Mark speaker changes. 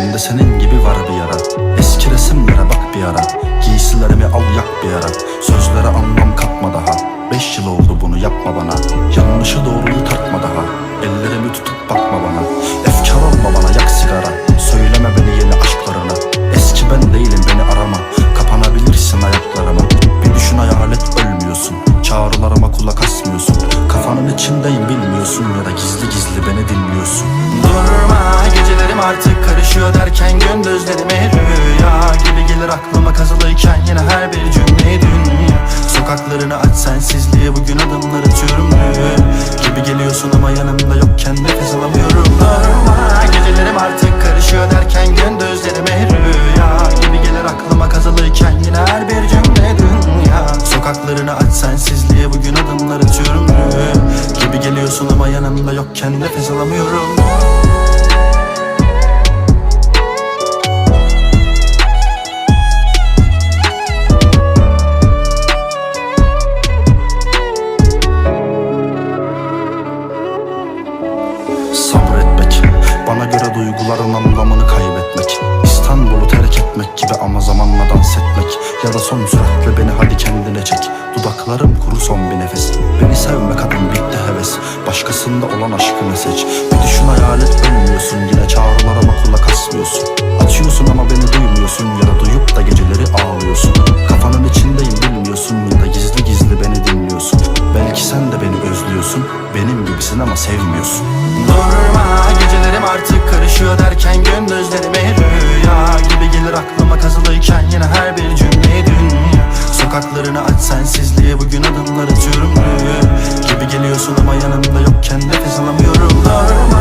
Speaker 1: Bende senin gibi var bir yara. Eski resimlere bak bir ara. Giysilerimi al yak bir ara Sokaklarını aç sensizliğe bugün adımlar atıyorum. Gibi geliyorsun ama yanımda yokken nefes alamıyorum. Durma gecelerim artık karışıyor derken gündüzlerime rüya. Gibi gelir aklıma kazılıyken ve duyguların anlamını kaybetmek. İstanbul'u terk etmek gibi ama zamanla dans etmek. Ya da son süratle beni hadi kendine çek. Dudaklarım kuru son bir nefes. Beni sevme kadın bitti heves. Başkasında olan aşkını seç. Bir düşün hayal et ölmüyorsun. Yine çağrılarıma kulak asmıyorsun. Açıyorsun ama beni duymuyorsun. Ya Bakarken gündüzlerime rüya gibi gelir aklıma kazılıyken yine her bir cümle dünya Sokaklarını aç sensizliğe bugün adımlar atıyorum Gibi geliyorsun ama yanımda yokken nefes alamıyorum. Normal